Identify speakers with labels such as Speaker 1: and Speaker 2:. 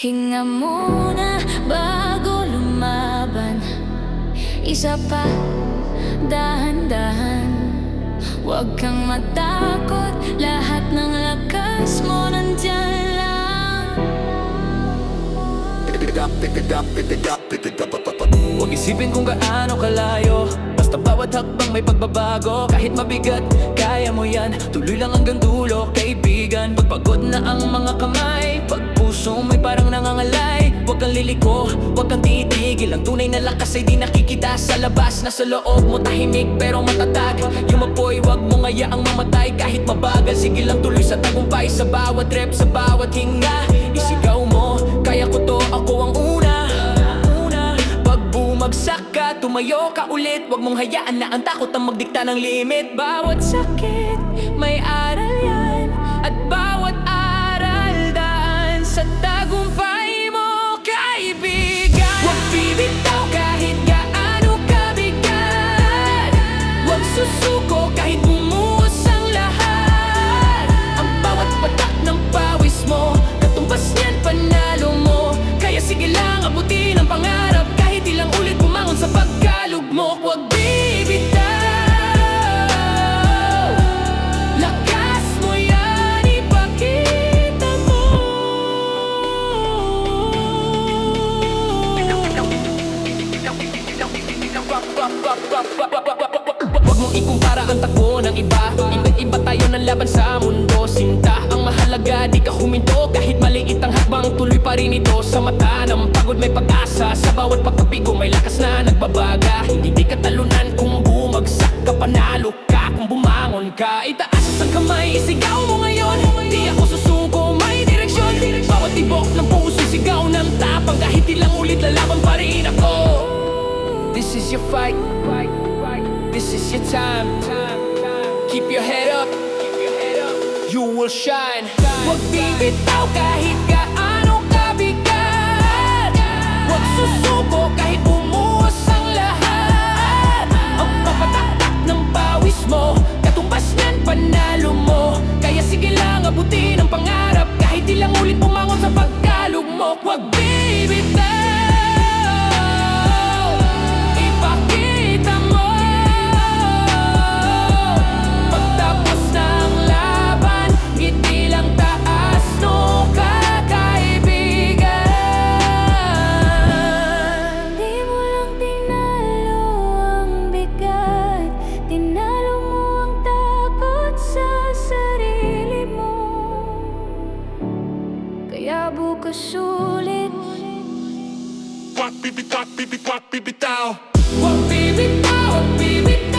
Speaker 1: Hinga muna bago lumaban. Isa pa, dahan-dahan. Huwag kang matakot Lahat ng lakas mo nandyan lang.
Speaker 2: Huwag isipin kung gaano kalayo. Basta bawat hakbang may pagbabago. Kahit mabigat, kaya mo yan. Tuloy lang hanggang dulo, kaibigan. Pagpagod na ang mga kamay. Pag puso mo'y parang nangangalay. Huwag kang liliko, huwag kang titigil. Ang tunay na lakas ay di nakikita sa labas. Nasa loob mo tahimik pero matatag. Yung mapoy, huwag mo ngayaang mamatay. Kahit mabagal, sige lang tuloy sa tagumpay. Sa bawat rep, sa bawat hinga Isigaw mo, kaya ko to, ako ang una. Una Pag bumagsak ka, tumayo ka ulit. Huwag mong hayaan na ang takot ang magdikta ng limit. Bawat sakit, may aral yan. At bawat ikumpara ang takbo ng iba. Iba-iba tayo ng laban sa mundo. Sinta ang mahalaga, di ka huminto. Kahit maliit ang hakbang, tuloy pa rin ito. Sa mata ng pagod may pag-asa. Sa bawat pagkapigo may lakas na nagbabaga. Hindi di ka talunan kung bumagsak ka Panalo ka. Kung bumangon ka Itaas ang kamay, isigaw mo ngayon Di ako susuko, may direksyon. Bawat tibok ng puso, sigaw ng tapang. Kahit ilang ulit lalaban pa rin ako. This is your fight. This is your time. Keep your head up. You will shine. Huwag bibitaw kahit gaano kabigat. Huwag susuko kahit bumuhos ang lahat. Ang papatak ng pawis mo, katumbas niyan panalo mo. Kaya sige lang abutin ang pangarap kahit ilang ulit bumangon sa pagkalugmok. Huwag bibitaw.
Speaker 1: ulit.
Speaker 3: Wap, bibi, wap, bibi, wap, bibi, tao Wap, bibi, tao,
Speaker 2: bibi, tao